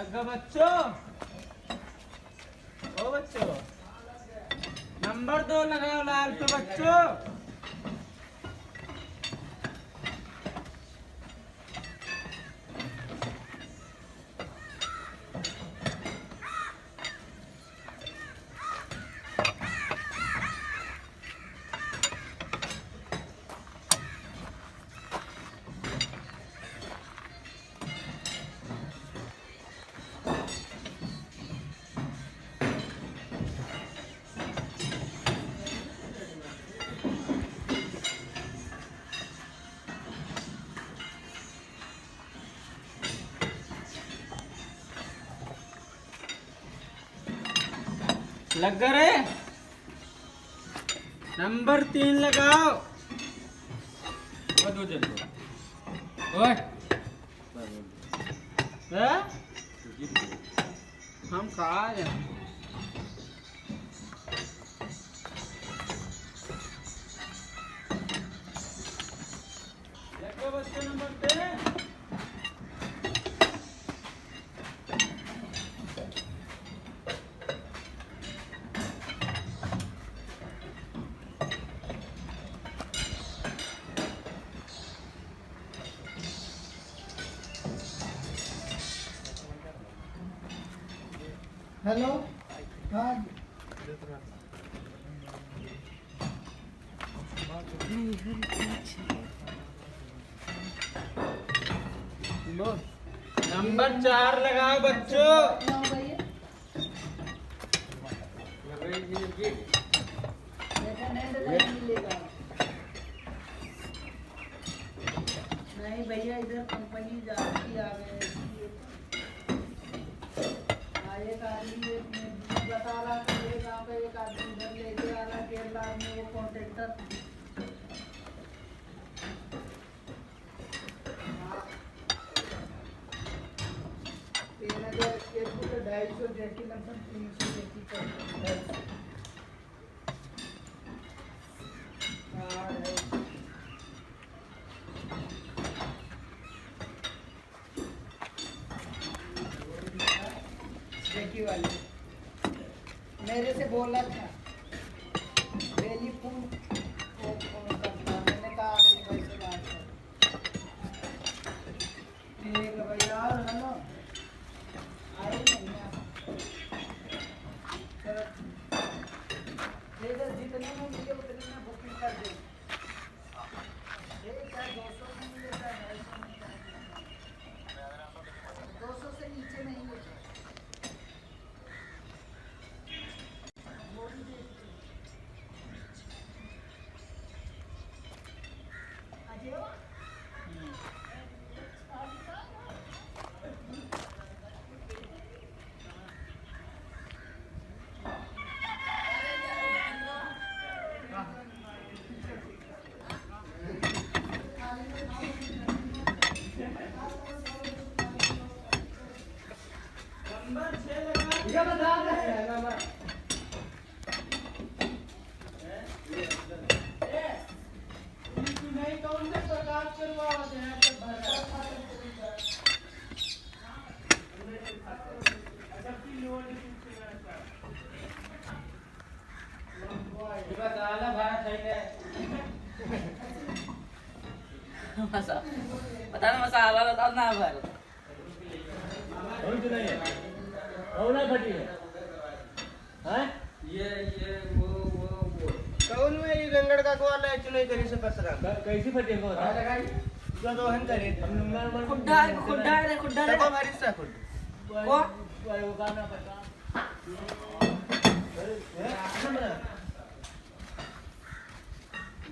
लगा बच्चों ओ बच्चों नंबर दो लगाओ लाल पे बच्चों लग गए रे। नंबर तीन लगाओ। दो चलो हम कहा नंबर हेलो हाँ नंबर चार लगाओ बच्चों। नहीं भैया इधर कंपनी जाती आ गए। एक आदमी बता रहा था ये गाँव का एक आदमी इधर लेके आ रहा केरला में वो कॉन्ट्रेक्टर ढाई सौ जेटी लगभग तीन सौ जेटी ढाई सौ हाँ। देखी वाली। मेरे से बोला था फ़ोन करता मैंने कहा आपके भैया और हेलो आए नहीं आप चलो ठीक है जितने में मिले उतने में बुकिंग कर दे एक चाहे दो सौ में मिले चाहे ढाई सौ में दो सौ से नीचे नहीं मिले नंबर छह लगाओ नहीं कौन से प्रकार करवाओ जहाँ पे भरता खाता मसाला भात है मसा पता ना मसाला बता ना भर। ये ये वो वो वो। कौन में ये गंगड़ का को वाला चुनाई करी से पसरा। कैसी फटी हमको बता जो दो हन करे हम नंबर खुड्डा है खुड्डा है खुड्डा है तको मारी सा खुद। को वो गाना पता है?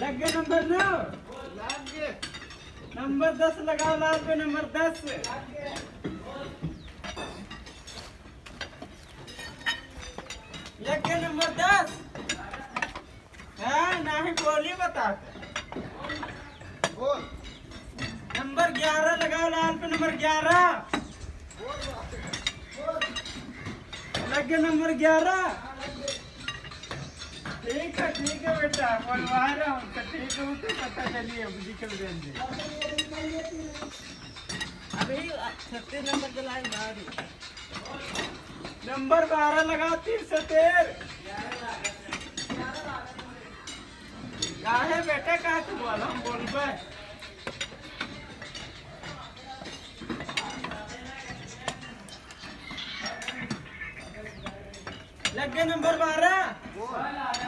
लग गया नंबर नौ? नंबर दस लगाओ लाल पे नंबर दस। लग गया नंबर दस। हाँ ना ही बोली बता। बोल। नंबर ग्यारह लगाओ लाल पे नंबर ग्यारह। लग गया नंबर ग्यारह। ठीक है ठीक है बेटा बोलवा रहा हूँ। तो ठीक है उसे पता चलिए अब निकल देंगे अभी छत्तीस नंबर बाहर नंबर बारह लगाओ तीन सौ तेर। काहे बेटे कहा तू बोला हम बोलबे लग गया नंबर बारह? हाँ लग गए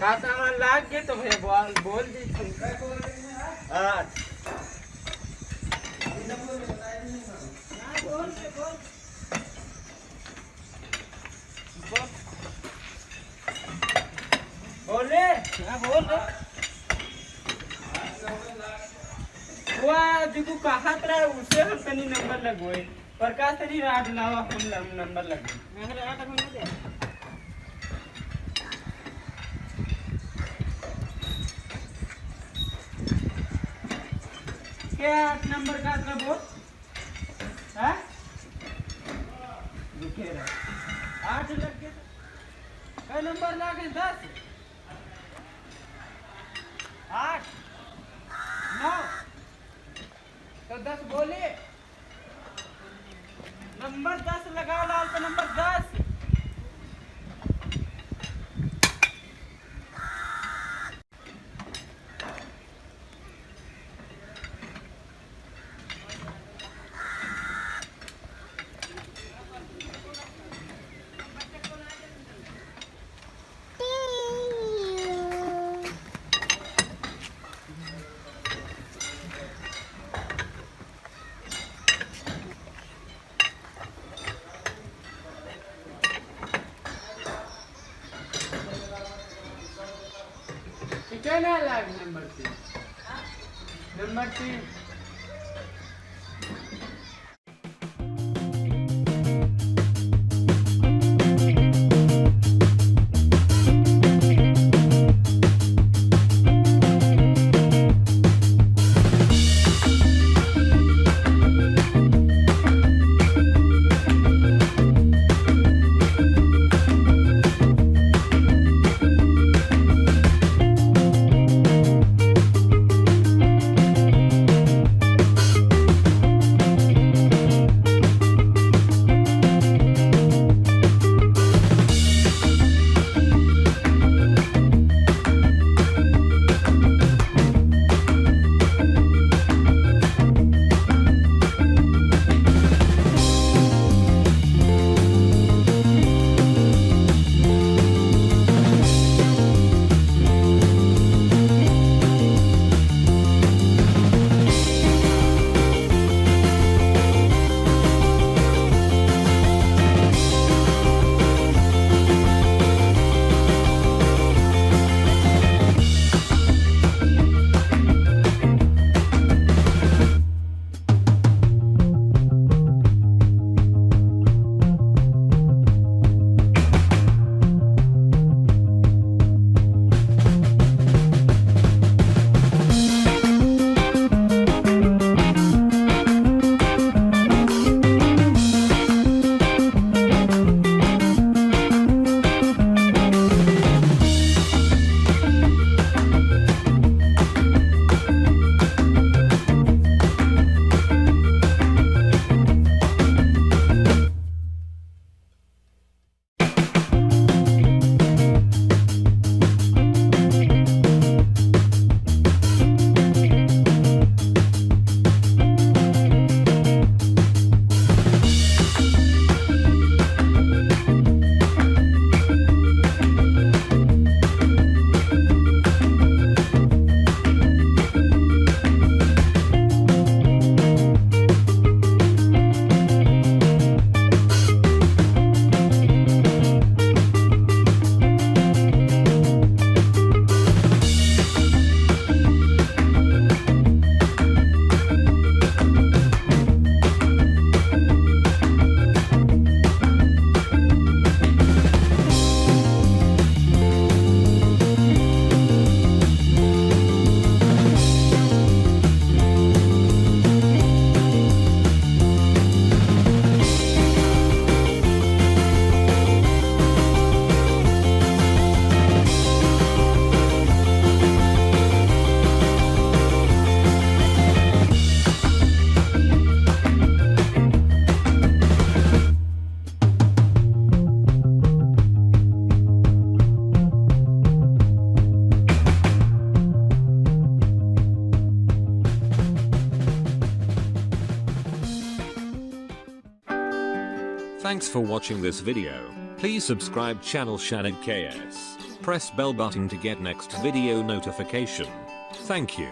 कहा था लाग गए तो भैया बोल बोल दी बोले बोल जिको कहा था उसे हम तनी नंबर लगवाए। प्रकाश तनी रात लावा हम लं- नंबर लगवाए। क्या आठ नंबर का था वो? हाँ? आठ लग गए कई नंबर लागे? दस? आठ? नौ? तो दस बोले। नंबर दस लगाओ लाल पे, नंबर दस। Thanks for watching this video. Please subscribe channel Shannon KS. Press bell button to get next video notification. Thank you.